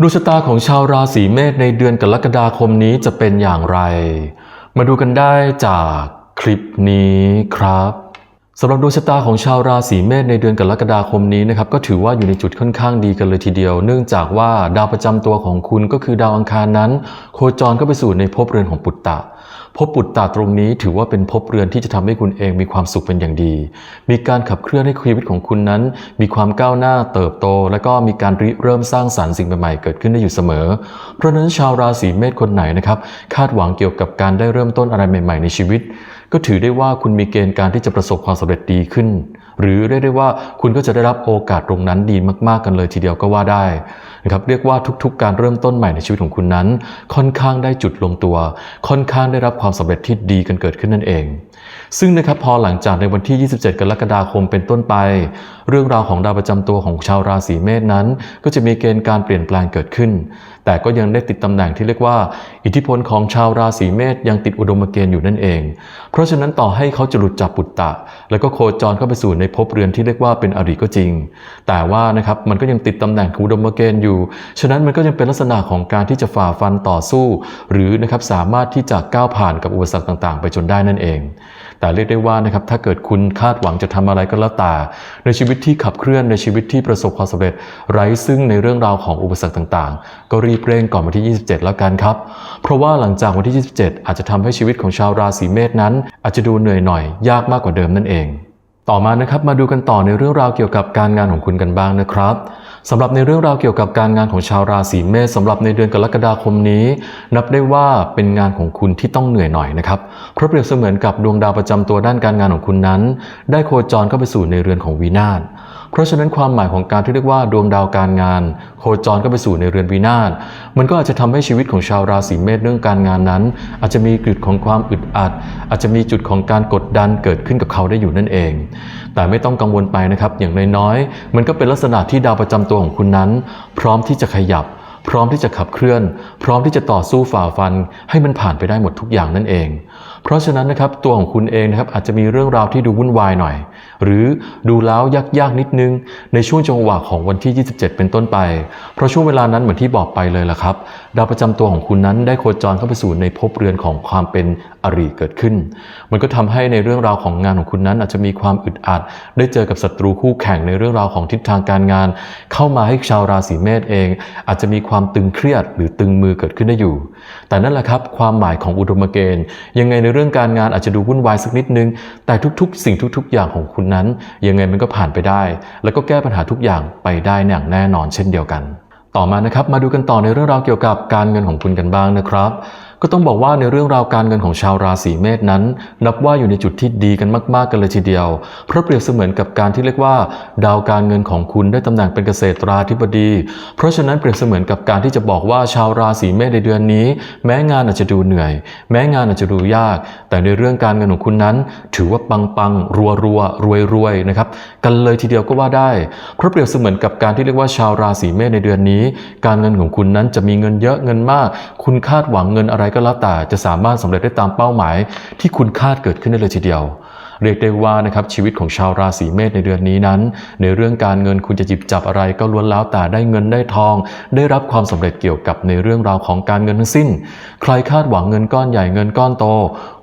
ดวงชะตาของชาวราศีเมษในเดือนกรกฎาคมนี้จะเป็นอย่างไร มาดูกันได้จากคลิปนี้ครับสำหรับดวงชะตาของชาวราศีเมษในเดือนกรกฎาคมนี้นะครับก็ถือว่าอยู่ในจุดค่อนข้างดีกันเลยทีเดียว เนื่องจากว่าดาวประจำตัวของคุณก็คือดาวอังคารนั้น โคจรก็ไปสู่ในภพเรือนของปุตตะ ภพปุตตะตรงนี้ถือว่าเป็นภพเรือนที่จะทำให้คุณเองมีความสุขเป็นอย่างดี มีการขับเคลื่อนให้ชีวิตของคุณนั้น มีความก้าวหน้าเติบโต และก็มีการริเริ่มสร้างสรรค์สิ่งใหม่ๆเกิดขึ้นได้อยู่เสมอ เพราะฉะนั้นชาวราศีเมษคนไหนนะครับคาดหวังเกี่ยวกับการได้เริ่มต้นอะไรใหม่ ๆ ในชีวิต ก็ถือได้ว่าคุณมีเกณฑ์การที่จะประสบความสำเร็จดีขึ้น หรือเรียกได้ว่าคุณก็จะได้รับโอกาสตรงนั้นดีมากๆกันเลยทีเดียวก็ว่าได้นะครับเรียกว่าทุกๆ การเริ่มต้นใหม่ในชีวิตของคุณนั้น ค่อนข้างได้จุดลงตัว ค่อนข้างได้รับความสำเร็จที่ดีกันเกิดขึ้นนั่นเอง ซึ่งนะครับพอหลังจากในวันที่ 27 กรกฎาคมเป็นต้นไป เรื่องราวของดาวประจำตัวของชาวราศีเมษนั้น ก็จะมีเกณฑ์การเปลี่ยนแปลงเกิดขึ้น แต่ก็ยังได้ติดตำแหน่งที่เรียกว่า อิทธิพลของชาวราศีเมษยังติดอุดมเกณฑ์อยู่นั่นเอง เพราะฉะนั้นต่อให้เขาจะหลุดจากปุตตะ แล้วก็โคจรเข้าไปสู่ในภพเรือนที่เรียกว่าเป็นอริก็จริง แต่ว่านะครับมันก็ยังติดตำแหน่งขออุดมเกณฑ์อยู่ ฉะนั้นมันก็ยังเป็นลักษณะของการที่จะฝ่าฟันต่อสู้ หรือนะครับสามารถที่จะก้าวผ่านกับอุปสรรคต่าง ๆ ไปจนได้นั่นเอง แต่เรียกได้ว่านะครับถ้าเกิดคุณคาดหวังจะทำอะไรก็แล้วแต่ในชีวิตที่ขับเคลื่อนในชีวิตที่ประสบความสำเร็จ ไร้ซึ่งในเรื่องราวของอุปสรรคต่างๆ ก็รีบเร่งก่อนวันที่ 27 แล้วกันครับ เพราะว่าหลังจากวันที่ 27 อาจจะทำให้ชีวิตของชาวราศีเมษนั้น อาจจะดูเหนื่อยหน่อยยากมากกว่าเดิมนั่นเอง ต่อมานะครับมาดูกันต่อในเรื่องราวเกี่ยวกับการงานของคุณกันบ้างนะครับ สำหรับในเรื่องราวเกี่ยวกับการงานของชาวราศีเมษสำหรับในเดือนกรกฎาคมนี้ นับได้ว่าเป็นงานของคุณที่ต้องเหนื่อยหน่อยนะครับเพราะเปรียบเสมือนกับดวงดาวประจำตัวด้านการงานของคุณนั้น ได้โคจรเข้าไปสู่ในเรือนของวีนาศ เพราะฉะนั้นความหมายของการที่เรียกว่าดวงดาวการงาน โคจรก็ไปสู่ในเรือนวินาศมันก็อาจจะทำให้ชีวิตของชาวราศีเมษเรื่องการงานนั้น อาจจะมีจุดของความอึดอัด อาจจะมีจุดของการกดดันเกิดขึ้นกับเขาได้อยู่นั่นเอง แต่ไม่ต้องกังวลไปนะครับอย่างน้อยๆมันก็เป็นลักษณะที่ดาวประจำตัวของคุณนั้น พร้อมที่จะขยับ พร้อมที่จะขับเคลื่อน พร้อมที่จะต่อสู้ฝ่าฟัน ให้มันผ่านไปได้หมดทุกอย่างนั่นเอง เพราะฉะนั้นนะครับตัวของคุณเองนะครับอาจจะมีเรื่องราวที่ดูวุ่นวายหน่อย หรือดูแล้วยากๆนิดนึง ในช่วงจังหวะของวันที่ 27 เป็นต้นไป เพราะช่วงเวลานั้นเหมือนที่บอกไปเลยล่ะครับดาวประจำตัวของคุณนั้นได้โคจรเข้าไปสู่ในภพเรือนของความเป็นอริเกิดขึ้น มันก็ทำให้ในเรื่องราวของงานของคุณนั้น อาจจะมีความอึดอัด ได้เจอกับศัตรูคู่แข่งในเรื่องราวของทิศทางการงาน เข้ามาให้ชาวราศีเมษเอง อาจจะมีความตึงเครียดหรือตึงมือเกิดขึ้นได้อยู่ แต่นั่นแหละครับความหมายของอุดมเกณฑ์ ยังไงในเรื่องการงานอาจจะดูวุ่นวายสักนิดนึง แต่ทุกๆ สิ่งทุกๆ อย่างของคุณนั้น ยังไงมันก็ผ่านไปได้ แล้วก็แก้ปัญหาทุกอย่างไปได้อย่างแน่นอนเช่นเดียวกัน ต่อมานะครับมาดูกันต่อในเรื่องราวเกี่ยวกับการเงินของคุณกันบ้างนะครับ ก็ต้องบอกว่าในเรื่องราวการเงินของชาวราศีเมษนั้น นับว่าอยู่ในจุดที่ดีกันมากๆกันเลยทีเดียว เพราะเปรียบเสมือนกับการที่เรียกว่า ดาวการเงินของคุณได้ตำแหน่งเป็นเกษตราธิบดี เพราะฉะนั้นเปรียบเสมือนกับการที่จะบอกว่าชาวราศีเมษในเดือนนี้ แม้งานอาจจะดูเหนื่อย แม้งานอาจจะดูยาก แต่ในเรื่องการเงินของคุณนั้น ถือว่าปังปังรัวรัวรวยรวยนะครับกันเลยทีเดียวก็ว่าได้ เพราะเปรียบเสมือนกับการที่เรียกว่าชาวราศีเมษในเดือนนี้ การเงินของคุณนั้นจะมีเงินเยอะเงินมาก คุณคาดหวังเงินอะไรก็แล้วแต่จะสามารถสำเร็จได้ตามเป้าหมาย ที่คุณคาดเกิดขึ้นได้เลยทีเดียว เรียกได้ว่านะครับชีวิตของชาวราศีเมษในเดือนนี้นั้น ในเรื่องการเงินคุณจะจิบจับอะไรก็ล้วนแล้วแต่ได้เงินได้ทอง ได้รับความสำเร็จเกี่ยวกับในเรื่องราวของการเงินทั้งสิ้น ใครคาดหวังเงินก้อนใหญ่เงินก้อนโต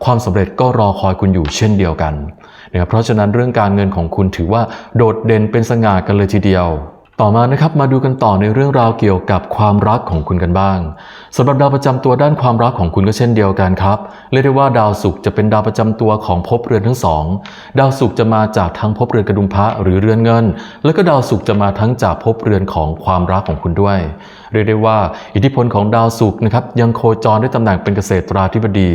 ความสำเร็จก็รอคอยคุณอยู่เช่นเดียวกันนะครับเพราะฉะนั้นเรื่องการเงินของคุณถือว่าโดดเด่นเป็นสง่ากันเลยทีเดียว ต่อมานะครับมาดูกันต่อในเรื่องราวเกี่ยวกับความรักของคุณกันบ้างสำหรับดาวประจำตัวด้านความรักของคุณก็เช่นเดียวกันครับเรียกได้ว่าดาวศุกร์จะเป็นดาวประจำตัวของภพเรือนทั้งสองดาวศุกร์จะมาจากทั้งภพเรือนกระดุมพระหรือเรือนเงิน แล้วก็ดาวศุกร์จะมาทั้งจากภพเรือนของความรักของคุณด้วย เรียกได้ว่าอิทธิพลของดาวศุกร์นะครับยังโคจรได้ตำแหน่งเป็นเกษตราธิบดี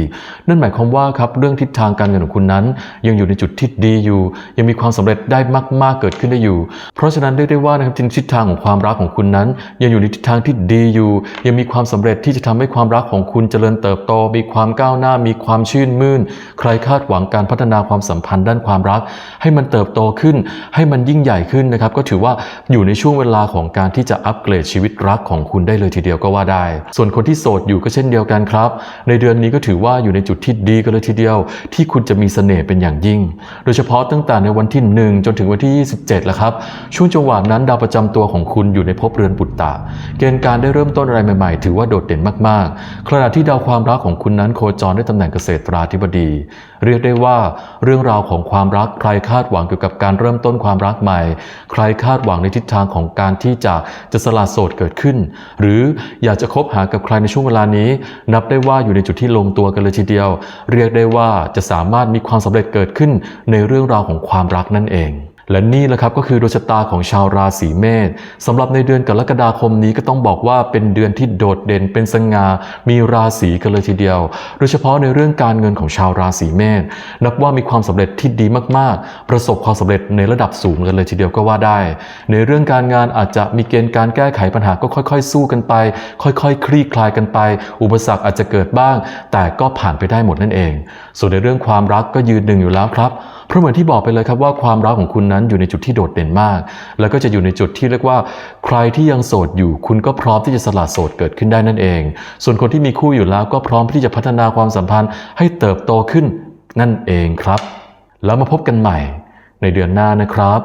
นั่นหมายความว่าครับเรื่องทิศทางการเงินของคุณนั้น ยังอยู่ในจุดที่ดีอยู่ ยังมีความสำเร็จได้มาก ๆเกิดขึ้นได้อยู่ เพราะฉะนั้นเรียกได้ว่านะครับทิศทางของความรักของคุณนั้น ยังอยู่ในทิศทางที่ดีอยู่ ยังมีความสำเร็จที่จะทำให้ความรักของคุณเจริญเติบโต มีความก้าวหน้า มีความชื่นมื่น ใครคาดหวังการพัฒนาความสัมพันธ์ด้านความรัก ให้มันเติบโตขึ้น ให้มันยิ่งใหญ่ขึ้นนะครับก็ถือว่าอยู่ในช่วงเวลาของการที่จะอัปเกรดชีวิตรักของคุณได้เลยทีเดียวก็ว่าได้ ส่วนคนที่โสดอยู่ก็เช่นเดียวกันครับ ในเดือนนี้ก็ถือว่าอยู่ในจุดที่ดีกันเลยทีเดียว ที่คุณจะมีเสน่ห์เป็นอย่างยิ่ง โดยเฉพาะตั้งแต่ในวันที่ 1 จนถึงวันที่ 27แหละครับ ช่วงจังหวะนั้นดาวประจำตัวของคุณอยู่ในภพเรือนปุตตะ เกณฑ์การได้เริ่มต้นอะไรใหม่ๆ ถือว่าโดดเด่นมากๆ ขณะที่ดาวความรักของคุณนั้นโคจรได้ตำแหน่งเกษตราธิบดี เรียกได้ว่าเรื่องราวของความรักใครคาดหวังเกี่ยวกับการเริ่มต้นความรักใหม่ ใครคาดหวังในทิศทางของการที่จะจะสละโสดเกิดขึ้นหรืออยากจะคบหากับใครในช่วงเวลานี้ นับได้ว่าอยู่ในจุดที่ลงตัวกันเลยทีเดียว เรียกได้ว่าจะสามารถมีความสำเร็จเกิดขึ้นในเรื่องราวของความรักนั่นเอง และนี่แหละครับก็คือดวงชะตาของชาวราศีเมษสำหรับในเดือนกรกฎาคมนี้ก็ต้องบอกว่าเป็นเดือนที่โดดเด่นเป็นสง่ามีราศีกันเลยทีเดียว โดยเฉพาะในเรื่องการเงินของชาวราศีเมษนับว่ามีความสำเร็จที่ดีมากๆ ประสบความสำเร็จในระดับสูงกันเลยทีเดียวก็ว่าได้ ในเรื่องการงานอาจจะมีเกณฑ์การแก้ไขปัญหาก็ค่อยๆ สู้กันไป ค่อยๆ คลี่คลายกันไป อุปสรรคอาจจะเกิดบ้าง แต่ก็ผ่านไปได้หมดนั่นเอง ส่วนในเรื่องความรักก็ยืนหนึ่งอยู่แล้วครับ เพราะเหมือนที่บอกไปเลยครับว่าความรักของคุณนั้นอยู่ในจุดที่โดดเด่นมาก แล้วก็จะอยู่ในจุดที่เรียกว่า ใครที่ยังโสดอยู่ คุณก็พร้อมที่จะสละโสดเกิดขึ้นได้นั่นเอง ส่วนคนที่มีคู่อยู่แล้วก็พร้อมที่จะพัฒนาความสัมพันธ์ ให้เติบโตขึ้นนั่นเองครับ แล้วมาพบกันใหม่ในเดือนหน้านะครับ